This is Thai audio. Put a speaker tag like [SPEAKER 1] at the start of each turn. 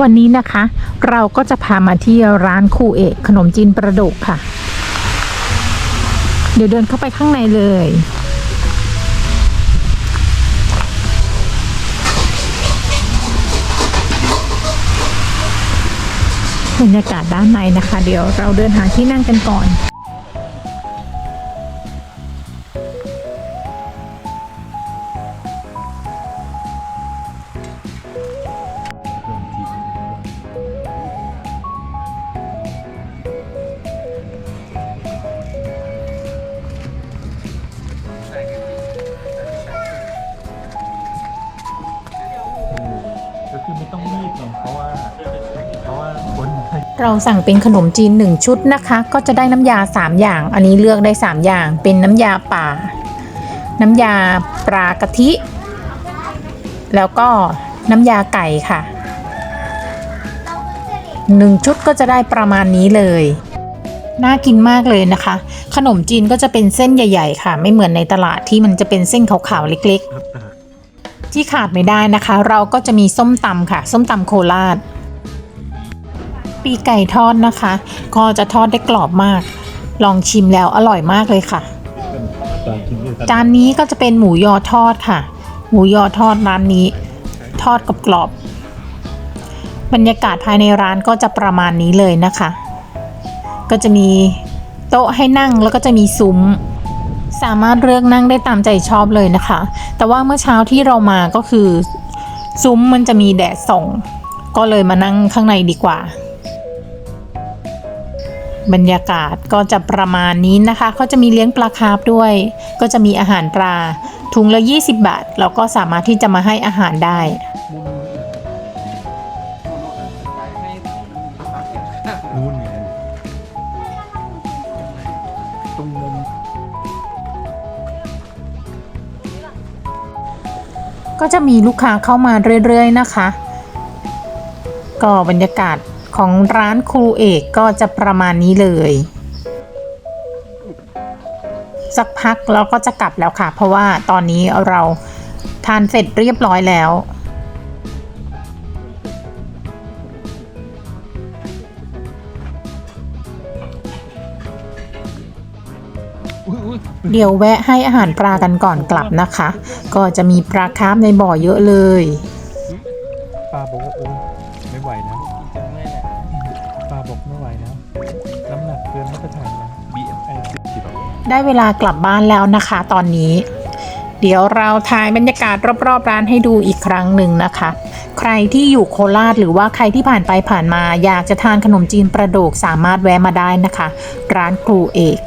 [SPEAKER 1] วันนี้นะคะ เราก็จะพามาที่ร้านคูเอกขนมจีนประดุกค่ะ เดี๋ยวเดินเข้าไปข้างในเลย บรรยากาศด้านในนะคะ เดี๋ยวเราเดินหาที่นั่งกันก่อน
[SPEAKER 2] เรา
[SPEAKER 1] สั่งเป็นขนมจีน 1 ชุดนะคะ ก็จะได้น้ำยา 3 อย่าง อันนี้เลือกได้ 3 อย่าง เป็นน้ำยาป่า น้ำยาปลากะทิ แล้วก็น้ำยาไก่ค่ะ 1 ชุดก็จะได้ประมาณนี้เลย น่ากินมากเลยนะคะ ขนมจีนก็จะเป็นเส้นใหญ่ ๆ ค่ะ ไม่เหมือนในตลาดที่มันจะเป็นเส้นขาวๆเล็ก ๆ ที่ขาดไม่ได้นะคะ เราก็จะมีส้มตำค่ะ ส้มตำโคราช ปีกไก่ทอดนะคะ ก็จะทอดได้กรอบมาก ลองชิมแล้วอร่อยมากเลยค่ะ
[SPEAKER 2] ตอนกินด้วยกัน
[SPEAKER 1] จานนี้ก็จะเป็นหมูยอทอดค่ะ หมูยอทอดร้านนี้ ทอดกับกรอบๆบรรยากาศภายในร้านก็จะประมาณนี้เลยนะคะ ก็จะมีโต๊ะให้นั่งแล้วก็จะมีซุ้ม สามารถเลือกนั่งได้ตามใจชอบเลยนะคะ แต่ว่าเมื่อเช้าที่เรามาก็คือ ซุ้มมันจะมีแดดส่อง ก็เลยมานั่งข้างในดีกว่า บรรยากาศก็จะประมาณนี้นะคะเขาจะมีเลี้ยงปลาคาร์ฟด้วย ก็จะมีอาหารปลาถุงละ 20 บาท เราก็สามารถที่จะมาให้อาหารได้
[SPEAKER 2] นู่นไงตรงมุม
[SPEAKER 1] ก็จะมีลูกค้าเข้ามาเรื่อยๆนะคะ ก็บรรยากาศ ของร้านครูเอกก็จะประมาณนี้เลย สักพักเราก็จะกลับแล้วค่ะ เพราะว่าตอนนี้เราทานเสร็จเรียบร้อยแล้วเดี๋ยวแวะให้อาหารปลากันก่อนกลับนะคะ ก็จะมีปลาคาร์ฟในบ่อเยอะเลย
[SPEAKER 2] ปลาบอกว่าโอ้ ไม่ไหวนะน้ำหนักเกินมาตรฐานนะ BMI สิบกิโล
[SPEAKER 1] ได้เวลากลับบ้านแล้วนะคะตอนนี้ เดี๋ยวเราถ่ายบรรยากาศรอบๆร้านให้ดูอีกครั้งหนึ่งนะคะ ใครที่อยู่โคราชหรือว่าใครที่ผ่านไปผ่านมา อยากจะทานขนมจีนประโดกสามารถแวะมาได้นะคะ ร้านครูเอก